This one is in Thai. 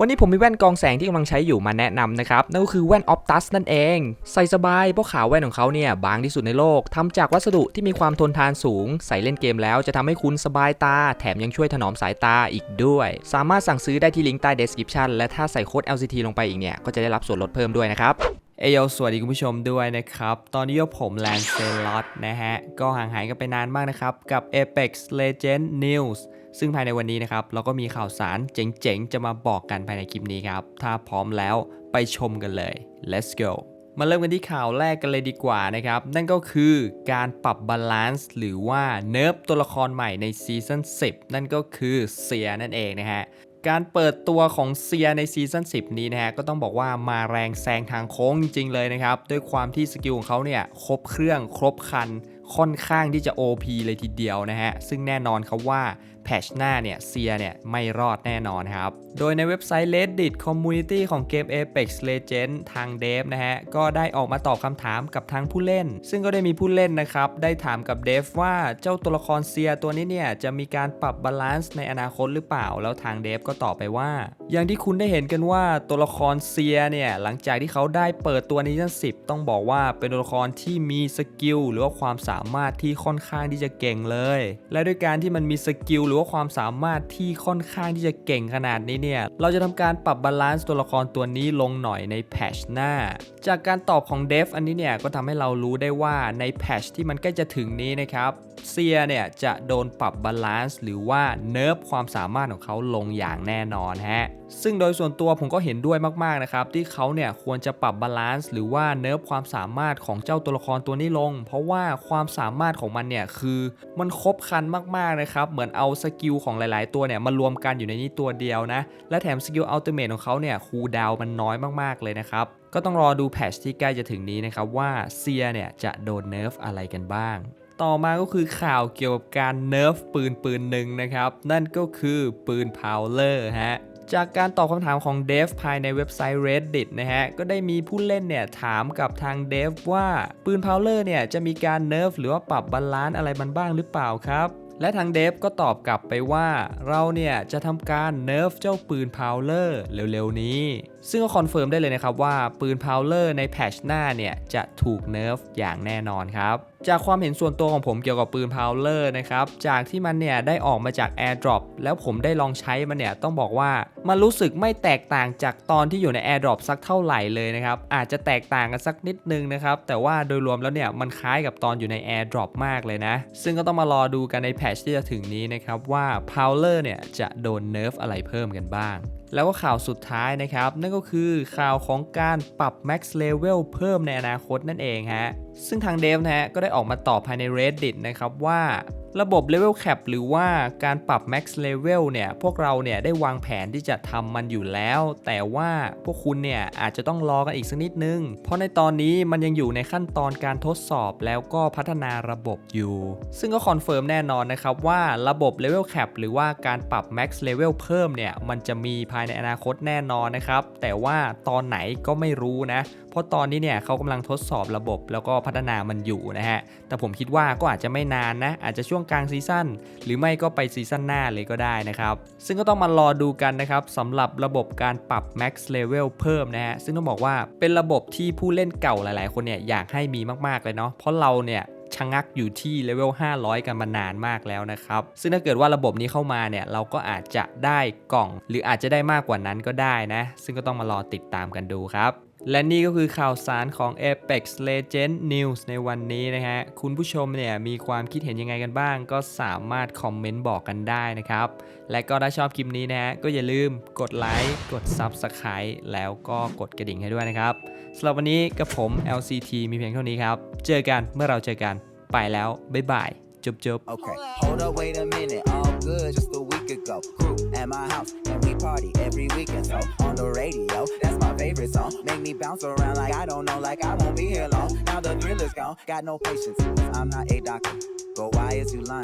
วันนี้ผมมีแว่นกองแสงที่กำลังใช้อยู่มาแนะนำนะครับ นั่นก็คือแว่น Optus นั่นเอง ใส่สบายเพราะขาวแว่นของเขาเนี่ยบางที่สุดในโลกทำจากวัสดุที่มีความทนทานสูง ใส่เล่นเกมแล้วจะทำให้คุณสบายตา แถมยังช่วยถนอมสายตาอีกด้วย สามารถสั่งซื้อได้ที่ลิงก์ใต้ description และถ้าใส่โค้ด LCT ลงไปอีกเนี่ย ก็จะได้รับส่วนลดเพิ่มด้วยนะครับเอโยสวัสดีคุณผู้ชมด้วยนะครับ ตอนนี้ยผมแลนเซลอตนะฮะก็ห่างหายกันไปนานมากนะครับกับ Apex Legend News ซึ่งภายในวันนี้นะครับเราก็มีข่าวสารเจ๋งๆ จะมาบอกกันภายในคลิปนี้ครับ ถ้าพร้อมแล้วไปชมกันเลย let's go มาเริ่มกันที่ข่าวแรกกันเลยดีกว่านะครับ นั่นก็คือการปรับบาลานซ์หรือว่าเนิร์ฟตัวละครใหม่ในซีซั่น10 นั่นก็คือเซียนั่นเองนะฮะการเปิดตัวของเซียในซีซั่น10 นี้นะฮะก็ต้องบอกว่ามาแรงแซงทางโค้งจริง ๆ เลยนะครับ ด้วยความที่สกิลของเขาเนี่ยครบเครื่องครบคันค่อนข้างที่จะ OP เลยทีเดียวนะฮะ ซึ่งแน่นอนครับว่า แพชหน้าเนี่ยเซียเนี่ยไม่รอดแน่นอนครับ โดยในเว็บไซต์ Reddit Community ของเกม Apex Legends ทางเดฟนะฮะ ก็ได้ออกมาตอบคำถามกับทางผู้เล่น ซึ่งก็ได้มีผู้เล่นนะครับ ได้ถามกับเดฟว่าเจ้าตัวละครเซียตัวนี้เนี่ย จะมีการปรับบาลานซ์ในอนาคตหรือเปล่า แล้วทางเดฟก็ตอบไปว่า อย่างที่คุณได้เห็นกันว่าตัวละครเซียเนี่ย หลังจากที่เขาได้เปิดตัวในซีซั่น10ต้องบอกว่าเป็นตัวละครที่มีสกิลหรือว่าความสามารถที่ค่อนข้างที่จะเก่งเลย และด้วยการที่มันมีสกิลหรือว่าความสามารถที่ค่อนข้างที่จะเก่งขนาดนี้เนี่ย เราจะทำการปรับบาลานซ์ตัวละครตัวนี้ลงหน่อยในแพชหน้า จากการตอบของเดฟอันนี้เนี่ย ก็ทำให้เรารู้ได้ว่าในแพชที่มันใกล้จะถึงนี้นะครับเซียเนี่ยจะโดนปรับบาลานซ์หรือว่าเนิร์ฟความสามารถของเขาลงอย่างแน่นอนฮะ ซึ่งโดยส่วนตัวผมก็เห็นด้วยมากๆนะครับที่เขาเนี่ยควรจะปรับบาลานซ์หรือว่าเนิร์ฟความสามารถของเจ้าตัวละครตัวนี้ลง เพราะว่าความสามารถของมันเนี่ยคือมันครบคันมากๆนะครับเหมือนเอาสกิลของหลาย ๆ ตัวเนี่ยมารวมกันอยู่ในนี้ตัวเดียวนะและแถมสกิลอัลติเมทของเขาเนี่ยคูดาวมันน้อยมากๆเลยนะครับก็ต้องรอดูแพทชที่ใกล้จะถึงนี้นะครับว่าเซียเนี่ยจะโดนเนิร์ฟอะไรกันบ้างต่อมาก็คือข่าวเกี่ยวกับการเนิร์ฟปืนปืนหนึ่งนะครับ นั่นก็คือปืนพาวเลอร์ฮะ จากการตอบคำถามของเดฟภายในเว็บไซต์ Reddit นะฮะ ก็ได้มีผู้เล่นเนี่ยถามกับทางเดฟว่าปืนพาวเลอร์เนี่ยจะมีการเนิร์ฟหรือว่าปรับบาลานซ์อะไรมันบ้างหรือเปล่าครับ และทางเดฟก็ตอบกลับไปว่า เราเนี่ยจะทำการเนิร์ฟเจ้าปืนพาวเลอร์เร็วๆนี้ ซึ่งก็คอนเฟิร์มได้เลยนะครับว่าปืนพาวเลอร์ในแพชหน้าเนี่ยจะถูกเนิร์ฟอย่างแน่นอนครับ จากความเห็นส่วนตัวของผมเกี่ยวกับปืนพาวเลอร์นะครับ จากที่มันเนี่ยได้ออกมาจาก AirDrop แล้วผมได้ลองใช้มันเนี่ยต้องบอกว่ามันรู้สึกไม่แตกต่างจากตอนที่อยู่ใน AirDrop สักเท่าไหร่เลยนะครับ อาจจะแตกต่างกันสักนิดนึงนะครับ แต่ว่าโดยรวมแล้วเนี่ยมันคล้ายกับตอนอยู่ใน AirDrop มากเลยนะ ซึ่งก็ต้องมารอดูกันในแพทช์ที่จะถึงนี้นะครับว่า p o w l e r เนี่ยจะโดนเนิร์ฟอะไรเพิ่มกันบ้าง แล้วก็ข่าวสุดท้ายนะครับ นั่นก็คือข่าวของการปรับ Max Level เพิ่มในอนาคตนั่นเองฮะซึ่งทางเดฟนะฮะก็ได้ออกมาตอบภายใน Reddit นะครับว่า ระบบ Level Cap หรือว่าการปรับ Max Level เนี่ย พวกเราเนี่ยได้วางแผนที่จะทำมันอยู่แล้ว แต่ว่าพวกคุณเนี่ยอาจจะต้องรอกันอีกสักนิดนึง เพราะในตอนนี้มันยังอยู่ในขั้นตอนการทดสอบแล้วก็พัฒนาระบบอยู่ ซึ่งก็คอนเฟิร์มแน่นอนนะครับว่าระบบ Level Cap หรือว่าการปรับ Max Level เพิ่มเนี่ย มันจะมีภายในอนาคตแน่นอนนะครับ แต่ว่าตอนไหนก็ไม่รู้นะ เพราะตอนนี้เนี่ยเขากำลังทดสอบระบบแล้วก็พัฒนามันอยู่นะฮะ แต่ผมคิดว่าก็อาจจะไม่นานนะ อาจจะช่วงกลางซีซั่นหรือไม่ก็ไปซีซั่นหน้าเลยก็ได้นะครับ ซึ่งก็ต้องมารอดูกันนะครับสำหรับระบบการปรับ Max Level เพิ่มนะฮะ ซึ่งต้องบอกว่าเป็นระบบที่ผู้เล่นเก่าหลาย ๆ คนเนี่ยอยากให้มีมาก ๆ เลยเนาะ เพราะเราเนี่ยชะงักอยู่ที่เลเวล 500 กันมานานมากแล้วนะครับ ซึ่งถ้าเกิดว่าระบบนี้เข้ามาเนี่ยเราก็อาจจะได้กล่อง หรืออาจจะได้มากกว่านั้นก็ได้นะ ซึ่งก็ต้องมารอติดตามกันดูครับ และนี่ก็คือข่าวสารของ Apex Legends News ในวันนี้นะฮะ คุณผู้ชมเนี่ยมีความคิดเห็นยังไงกันบ้าง ก็สามารถคอมเมนต์บอกกันได้นะครับ และก็ถ้าชอบคลิปนี้นะฮะ ก็อย่าลืมกดไลค์ กด Subscribe แล้วก็กดกระดิ่งให้ด้วยนะครับสำหรับวันนี้กับผม LCT มีเพียงเท่านี้ครับ เจอกันเมื่อเราเจอกัน ไปแล้ว บ๊ายบาย จบจบ Okay, hold up, wait a minute. All good just a week ago. Crew at my house, and we party every weekend. So on the radio, me bounce around like I don't know, like I won't be here long. Now the thrill is gone, got no patience. I'm not a doctor. but why is you lying?